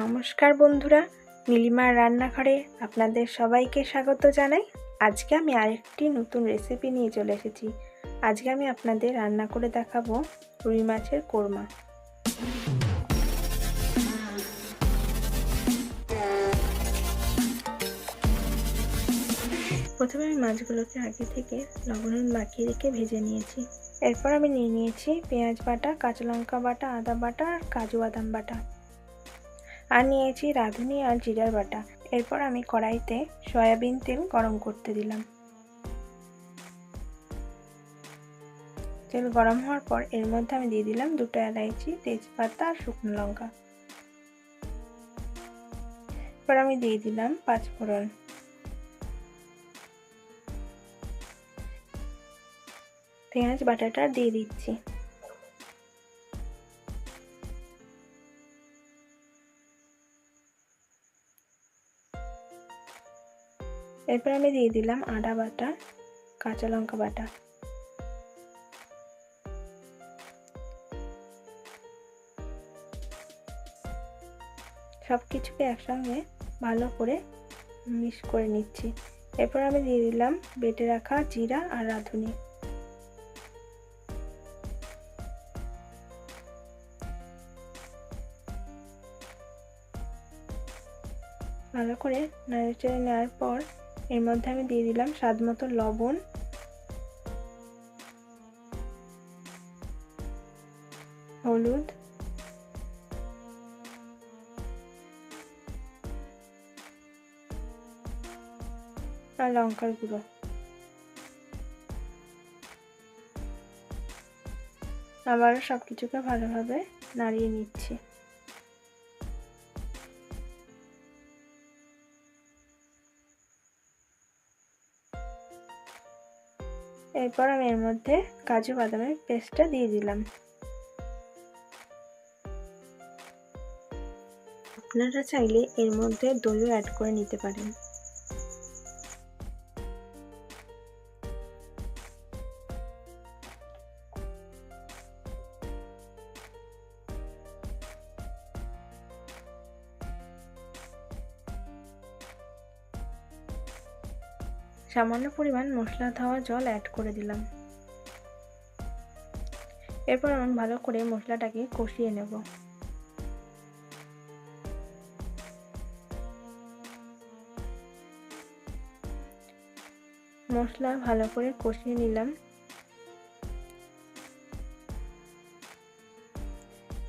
নমস্কার বন্ধুরা, নীলিমার রান্নাঘরে আপনাদের সবাইকে স্বাগত জানাই। আজকে আমি আরেকটি নতুন রেসিপি নিয়ে চলে এসেছি। আজকে আমি আপনাদের রান্না করে দেখাবো রুই মাছের কোরমা। প্রথমে আমি মাছগুলোকে আগে থেকে লবণ মাখিয়ে রেখে ভেজে নিয়েছি। এরপর আমি নিয়ে নিয়েছি পেঁয়াজ বাটা, কাঁচা লঙ্কা বাটা, আদা বাটা আর কাজু বাদাম বাটা। আর নিয়েছি রাঁধুনি আর জিরার বাটা। এরপর আমি কড়াইতে সয়াবিন তেল গরম করতে দিলাম। তেল গরম হওয়ার পর এর মধ্যে আমি দিয়ে দিলাম দুটো এলাইচি, তেজপাতা আর শুকনো লঙ্কা। এরপর আমি দিয়ে দিলাম পাঁচ ফোড়ন। পেঁয়াজ বাটাটা দিয়ে দিচ্ছি। এরপর আমি দিয়ে দিলাম আদা বাটা, কাঁচা লঙ্কা বাটা। সব কিছুকে একসঙ্গে ভালো করে মিক্স করে নিচ্ছি। এরপর আমি দিয়ে দিলাম বেটে রাখা জিরা আর রাঁধুনি। ভালো করে নাড়ে চেড়ে নেওয়ার পর এর মধ্যে আমি দিয়ে দিলাম স্বাদ মতো লবণ। হলুদ। আর লঙ্কার গুঁড়ো। আবারও সব কিছুকে ভালোভাবে নাড়িয়ে নিচ্ছি। এরপর আমি এর মধ্যে কাজু বাদামের পেস্টটা দিয়ে দিলাম। আপনারা চাইলে এর মধ্যে দইও অ্যাড করে নিতে পারেন। সামান্য পরিমাণ মশলা ধোয়া জল অ্যাড করে দিলাম। এরপর আমি ভালো করে মশলাটাকে কষিয়ে নেব। মশলা ভালো করে কষিয়ে নিলাম।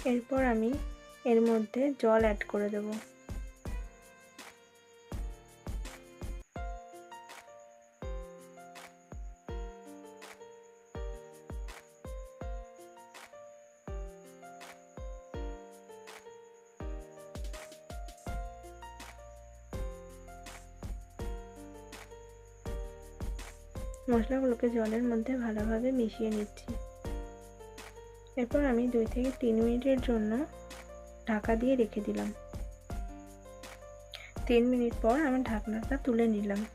এরপর আমি এর মধ্যে জল অ্যাড করে দেবো। মশলাগুলোকে জলের মধ্যে ভালোভাবে মিশিয়ে নিচ্ছি। এরপর আমি দুই থেকে তিন মিনিটের জন্য ঢাকা দিয়ে রেখে দিলাম। তিন মিনিট পর আমি ঢাকনাটা তুলে নিলাম।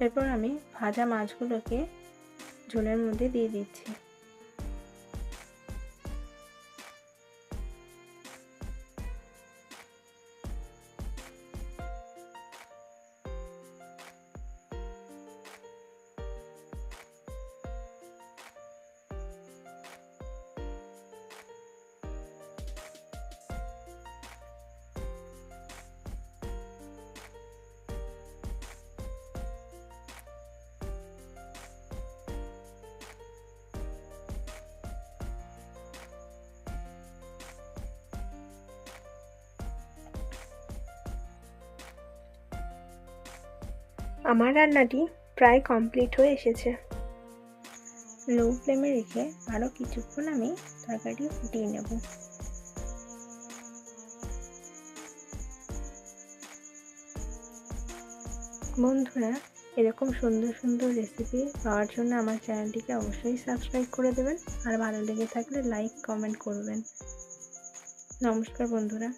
এরপর আমি ভাজা মাছগুলোকে ঝোলের মধ্যে দিয়ে দিচ্ছি। আমার রান্নাটি প্রায় কমপ্লিট হয়ে এসেছে। লো ফ্লেমে রেখে আরও কিছুক্ষণ আমি তরকারিটি ফুটিয়ে নেব। বন্ধুরা, এরকম সুন্দর সুন্দর রেসিপি পাওয়ার জন্য আমার চ্যানেলটিকে অবশ্যই সাবস্ক্রাইব করে দেবেন। আর ভালো লেগে থাকলে লাইক কমেন্ট করবেন। নমস্কার বন্ধুরা।